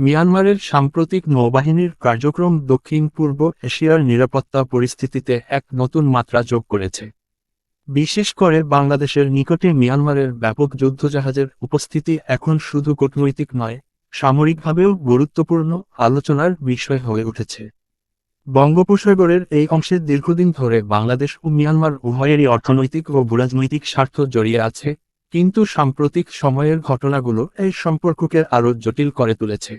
মিয়ানমারের সাম্প্রতিক নৌবাহিনীর কার্যক্রম দক্ষিণ পূর্ব এশিয়ার নিরাপত্তা পরিস্থিতিতে এক নতুন মাত্রা যোগ করেছে। বিশেষ করে বাংলাদেশের নিকটে মিয়ানমারের ব্যাপক যুদ্ধজাহাজের উপস্থিতি এখন শুধু কূটনৈতিক নয়, সামরিকভাবেও গুরুত্বপূর্ণ আলোচনার বিষয় হয়ে উঠেছে। বঙ্গোপসাগরের এই অংশে দীর্ঘদিন ধরে বাংলাদেশ ও মিয়ানমার উভয়েরই অর্থনৈতিক ও ভূরাজনৈতিক স্বার্থ জড়িয়ে আছে, কিন্তু সাম্প্রতিক সময়ের ঘটনাগুলো এই সম্পর্ককে আরও জটিল করে তুলেছে।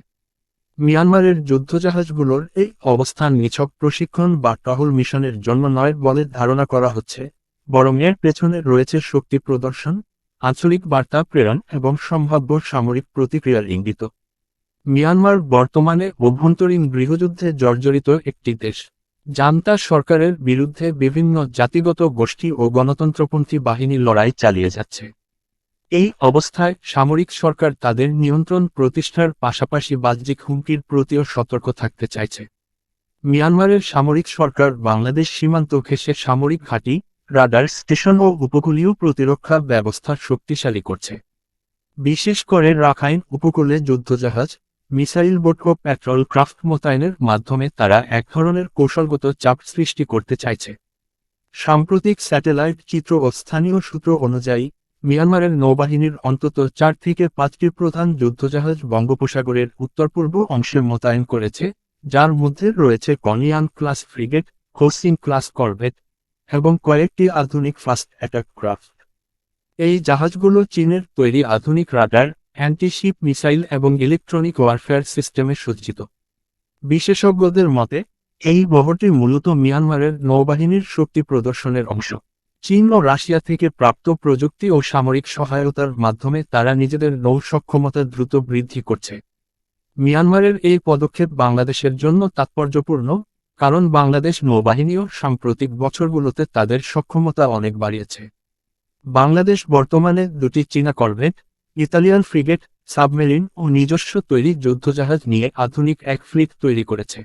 মিয়ানমারের যুদ্ধজাহাজগুলোর এই অবস্থান নিছক প্রশিক্ষণ বা টহল মিশনের জন্য নয় বলে ধারণা করা হচ্ছে, বরং এর পেছনে রয়েছে শক্তি প্রদর্শন, আঞ্চলিক বার্তা প্রেরণ এবং সম্ভাব্য সামরিক প্রতিক্রিয়ার ইঙ্গিত। মিয়ানমার বর্তমানে অভ্যন্তরীণ গৃহযুদ্ধে জর্জরিত একটি দেশ। জান্তা সরকারের বিরুদ্ধে বিভিন্ন জাতিগত গোষ্ঠী ও গণতন্ত্রপন্থী বাহিনী লড়াই চালিয়ে যাচ্ছে। এই অবস্থায় সামরিক সরকার তাদের নিয়ন্ত্রণ প্রতিষ্ঠার পাশাপাশি বাহ্যিক হুমকির প্রতিও সতর্ক থাকতে চাইছে। মিয়ানমারের সামরিক সরকার বাংলাদেশ সীমান্ত ঘেঁষে সামরিক ঘাঁটি, রাডার স্টেশন ও উপকূলীয় প্রতিরক্ষা ব্যবস্থা শক্তিশালী করছে। বিশেষ করে রাখাইন উপকূলে যুদ্ধজাহাজ, মিসাইল বোট ও পেট্রোল ক্রাফট মোতায়েনের মাধ্যমে তারা এক ধরনের কৌশলগত চাপ সৃষ্টি করতে চাইছে। সাম্প্রতিক স্যাটেলাইট চিত্র ও স্থানীয় সূত্র অনুযায়ী মিয়ানমারের নৌবাহিনীর অন্তত চার থেকে পাঁচটি প্রধান যুদ্ধজাহাজ বঙ্গোপসাগরের উত্তর পূর্ব অংশে মোতায়েন করেছে, যার মধ্যে রয়েছে কনিয়ান ক্লাস ফ্রিগেট হোসিন ক্লাস করভেট এবং কয়েকটি আধুনিক ফাস্ট অ্যাটাক ক্রাফট। এই জাহাজগুলো চীনের তৈরি আধুনিক রাডার, অ্যান্টিশিপ মিসাইল এবং ইলেকট্রনিক ওয়ারফেয়ার সিস্টেমে সজ্জিত। বিশেষজ্ঞদের মতে, এই বহরটি মূলত মিয়ানমারের নৌবাহিনীর শক্তি প্রদর্শনের অংশ। চীন ও রাশিয়া থেকে প্রাপ্ত প্রযুক্তি ও সামরিক সহায়তার মাধ্যমে তারা নিজেদের নৌ সক্ষমতা দ্রুত বৃদ্ধি করছে। মিয়ানমারের এই পদক্ষেপ বাংলাদেশের জন্য তাৎপর্যপূর্ণ, কারণ বাংলাদেশ নৌবাহিনীও সাম্প্রতিক বছরগুলোতে তাদের সক্ষমতা অনেক বাড়িয়েছে। বাংলাদেশ বর্তমানে দুটি চীনা করভেট, ইতালিয়ান ফ্রিগেট, সাবমেরিন ও নিজস্ব তৈরি যুদ্ধজাহাজ নিয়ে আধুনিক এক ফ্লিট তৈরি করেছে।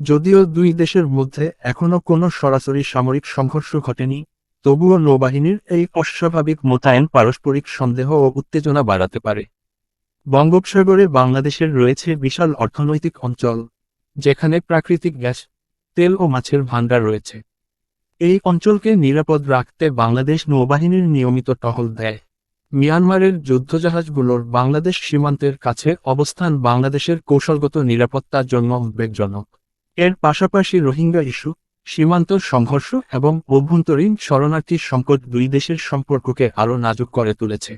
যদিও দুই দেশের মধ্যে এখনও কোনো সরাসরি সামরিক সংঘর্ষ ঘটেনি তবুও নৌবাহিনীর এই অস্বাভাবিক মোতায়েন পারস্পরিক সন্দেহ ও উত্তেজনা বাড়াতে পারে। বঙ্গোপসাগরে বাংলাদেশের রয়েছে বিশাল অর্থনৈতিক অঞ্চল, যেখানে প্রাকৃতিক গ্যাস, তেল ও মাছের ভাণ্ডার রয়েছে। এই অঞ্চলকে নিরাপদ রাখতে বাংলাদেশ নৌবাহিনীর নিয়মিত টহল দেয়। মিয়ানমারের যুদ্ধজাহাজগুলোর বাংলাদেশ সীমান্তের কাছে অবস্থান বাংলাদেশের কৌশলগত নিরাপত্তার জন্য উদ্বেগজনক। এর পাশাপাশি রোহিঙ্গা ইস্যু সীমান্ত সংঘর্ষ এবং অভ্যন্তরীণ শরণার্থী সংকট দুই দেশের সম্পর্ককে আরও নাজুক করে তুলেছে।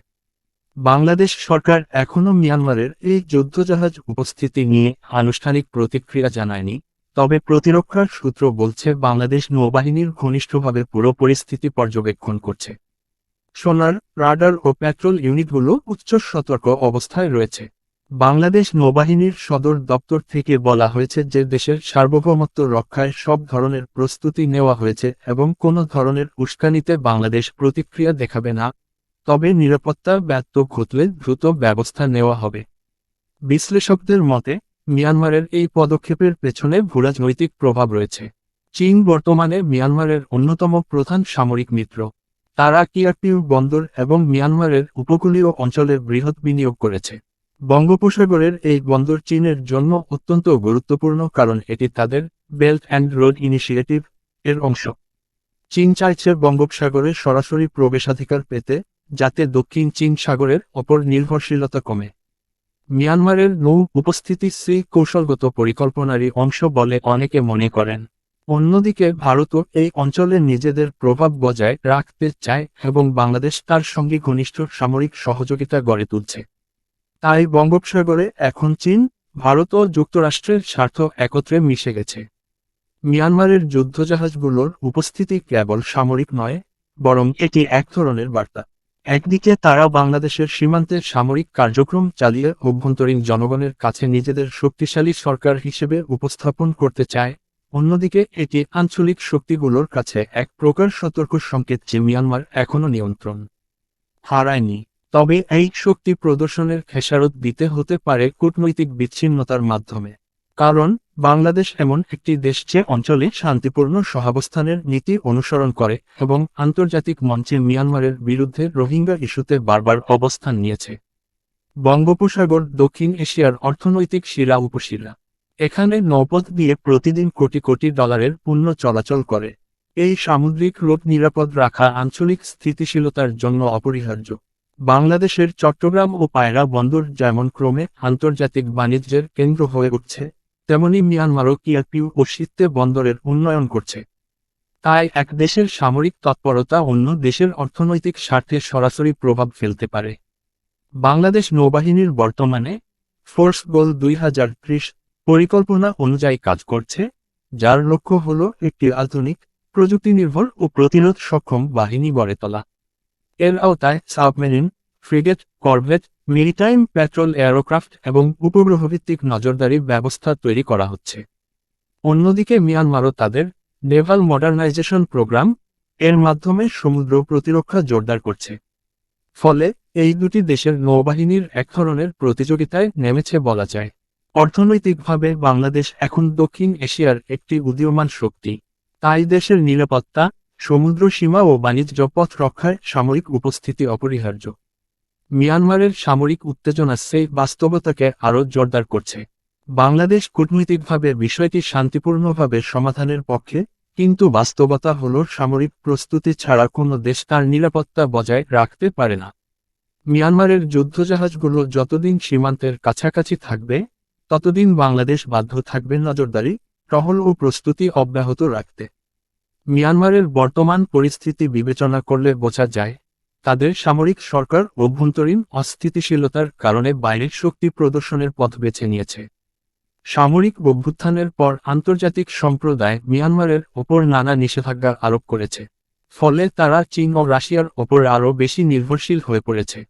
বাংলাদেশ সরকার এখনও মিয়ানমারের এই যুদ্ধজাহাজ উপস্থিতি নিয়ে আনুষ্ঠানিক প্রতিক্রিয়া জানায়নি, তবে প্রতিরক্ষার সূত্র বলছে বাংলাদেশ নৌবাহিনীর ঘনিষ্ঠভাবে পুরো পরিস্থিতি পর্যবেক্ষণ করছে। সোনার রাডার ও পেট্রোল ইউনিটগুলো উচ্চ সতর্ক অবস্থায় রয়েছে। বাংলাদেশ নৌবাহিনীর সদর দপ্তর থেকে বলা হয়েছে যে দেশের সার্বভৌমত্ব রক্ষায় সব ধরনের প্রস্তুতি নেওয়া হয়েছে এবং কোনো ধরনের উস্কানিতে বাংলাদেশ প্রতিক্রিয়া দেখাবে না। তবে নিরাপত্তা ব্যর্থ ঘটলে দ্রুত ব্যবস্থা নেওয়া হবে। বিশ্লেষকদের মতে, মিয়ানমারের এই পদক্ষেপের পেছনে ভূরাজনৈতিক প্রভাব রয়েছে। চীন বর্তমানে মিয়ানমারের অন্যতম প্রধান সামরিক মিত্র। তারা কিয়ারপিউ বন্দর এবং মিয়ানমারের উপকূলীয় অঞ্চলে বৃহৎ বিনিয়োগ করেছে। বঙ্গোপসাগরের এই বন্দর চীনের জন্য অত্যন্ত গুরুত্বপূর্ণ কারণ এটি তাদের বেল্ট অ্যান্ড রোড ইনিশিয়েটিভ এর অংশ। চীন চাইছে বঙ্গোপসাগরে সরাসরি প্রবেশাধিকার পেতে, যাতে দক্ষিণ চীন সাগরের ওপর নির্ভরশীলতা কমে। মিয়ানমারের নৌ উপস্থিতি শ্রী কৌশলগত পরিকল্পনারই অংশ বলে অনেকে মনে করেন। অন্যদিকে ভারতও এই অঞ্চলে নিজেদের প্রভাব বজায় রাখতে চায় এবং বাংলাদেশ তার সঙ্গে ঘনিষ্ঠ সামরিক সহযোগিতা গড়ে তুলছে। তাই বঙ্গোপসাগরে এখন চীন, ভারত ও যুক্তরাষ্ট্রের স্বার্থ একত্রে মিশে গেছে। মিয়ানমারের যুদ্ধজাহাজগুলোর উপস্থিতি কেবল সামরিক নয়, বরং এটি এক ধরনের বার্তা। একদিকে তারা বাংলাদেশের সীমান্তে সামরিক কার্যক্রম চালিয়ে অভ্যন্তরীণ জনগণের কাছে নিজেদের শক্তিশালী সরকার হিসেবে উপস্থাপন করতে চায়, অন্যদিকে এটি আঞ্চলিক শক্তিগুলোর কাছে এক প্রকার সতর্ক সংকেত যে মিয়ানমার এখনও নিয়ন্ত্রণ হারায়নি। তবে এই শক্তি প্রদর্শনের খেসারত দিতে হতে পারে কূটনৈতিক বিচ্ছিন্নতার মাধ্যমে। কারণ, বাংলাদেশ এমন একটি দেশ যে অঞ্চলে শান্তিপূর্ণ সহাবস্থানের নীতি অনুসরণ করে এবং আন্তর্জাতিক মঞ্চে মিয়ানমারের বিরুদ্ধে রোহিঙ্গা ইস্যুতে বারবার অবস্থান নিয়েছে। বঙ্গোপসাগর, দক্ষিণ এশিয়ার অর্থনৈতিক শিরা উপশিরা। এখানে নৌপথ দিয়ে প্রতিদিন কোটি কোটি ডলারের পণ্য চলাচল করে। এই সামুদ্রিক রোড নিরাপদ রাখা আঞ্চলিক স্থিতিশীলতার জন্য অপরিহার্য। বাংলাদেশের চট্টগ্রাম ও পায়রা বন্দর যেমন ক্রমে আন্তর্জাতিক বাণিজ্যের কেন্দ্র হয়ে উঠছে, তেমনি মিয়ানমারও কিয়াপিউ ও শীতে বন্দরের উন্নয়ন করছে। তাই এক দেশের সামরিক তৎপরতা অন্য দেশের অর্থনৈতিক স্বার্থে সরাসরি প্রভাব ফেলতে পারে। বাংলাদেশ নৌবাহিনীর বর্তমানে ফোর্স গোল দুই হাজার ত্রিশ পরিকল্পনা অনুযায়ী কাজ করছে, যার লক্ষ্য হল একটি আধুনিক প্রযুক্তি নির্ভর ও প্রতিরোধ সক্ষম বাহিনী গড়ে তোলা। এর আওতায় submarine, frigate, corvette, maritime, patrol, aircraft এবং উপগ্রহভিত্তিক নজরদারি ব্যবস্থা তৈরি করা হচ্ছে। অন্যদিকে মিয়ানমারও তাদের নেভাল মডার্নাইজেশন প্রোগ্রাম এর মাধ্যমে সমুদ্র প্রতিরক্ষা জোরদার করছে। ফলে এই দুটি দেশের নৌবাহিনীর এক ধরনের প্রতিযোগিতায় নেমেছে বলা যায়। অর্থনৈতিকভাবে বাংলাদেশ এখন দক্ষিণ এশিয়ার একটি উদীয়মান শক্তি। তাই দেশের নিরাপত্তা সমুদ্র সীমা ও বাণিজ্য পথ রক্ষায় সামরিক উপস্থিতি অপরিহার্য। মিয়ানমারের সামরিক উত্তেজনা সেই বাস্তবতাকে আরও জোরদার করছে। বাংলাদেশ কূটনৈতিকভাবে বিষয়টি শান্তিপূর্ণভাবে সমাধানের পক্ষে, কিন্তু বাস্তবতা হল সামরিক প্রস্তুতি ছাড়া কোনো দেশ তার নিরাপত্তা বজায় রাখতে পারে না। মিয়ানমারের যুদ্ধজাহাজগুলো যতদিন সীমান্তের কাছাকাছি থাকবে, ততদিন বাংলাদেশ বাধ্য থাকবে নজরদারি, টহল ও প্রস্তুতি অব্যাহত রাখতে। মিয়ানমারের বর্তমান পরিস্থিতি বিবেচনা করলে বোঝা যায়, তাদের সামরিক সরকার অভ্যন্তরীণ অস্থিতিশীলতার কারণে বাইরের শক্তি প্রদর্শনের পথ বেছে নিয়েছে। সামরিক অভ্যুত্থানের পর আন্তর্জাতিক সম্প্রদায় মিয়ানমারের ওপর নানা নিষেধাজ্ঞা আরোপ করেছে, ফলে তারা চীন ও রাশিয়ার ওপর আরও বেশি নির্ভরশীল হয়ে পড়েছে।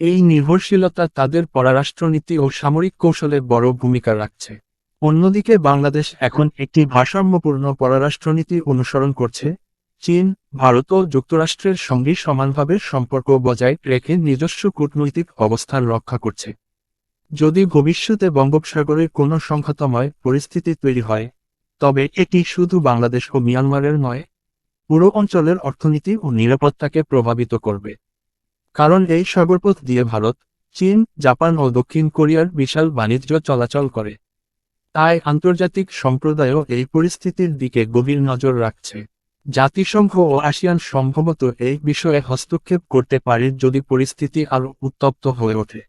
এই নির্ভরশীলতা তাদের পররাষ্ট্রনীতি ও সামরিক কৌশলে বড় ভূমিকা রাখছে। অন্যদিকে বাংলাদেশ এখন একটি ভারসাম্যপূর্ণ পররাষ্ট্রনীতি অনুসরণ করছে। চীন, ভারত ও যুক্তরাষ্ট্রের সঙ্গে সমানভাবে সম্পর্ক বজায় রেখে নিজস্ব কূটনৈতিক অবস্থান রক্ষা করছে। যদি ভবিষ্যতে বঙ্গোপসাগরে কোনো সংখ্যাতময় পরিস্থিতি তৈরি হয়, তবে এটি শুধু বাংলাদেশ ও মিয়ানমারের নয়, পুরো অঞ্চলের অর্থনীতি ও নিরাপত্তাকে প্রভাবিত করবে। কারণ এই সাগরপথ দিয়ে ভারত, চীন, জাপান ও দক্ষিণ কোরিয়ার বিশাল বাণিজ্য চলাচল করে। তাই আন্তর্জাতিক সম্প্রদায়ও এই পরিস্থিতির দিকে গভীর নজর রাখছে। জাতিসংঘ ও আসিয়ান সম্ভবত এই বিষয়ে হস্তক্ষেপ করতে পারে যদি পরিস্থিতি আরও উত্তপ্ত হয়ে ওঠে।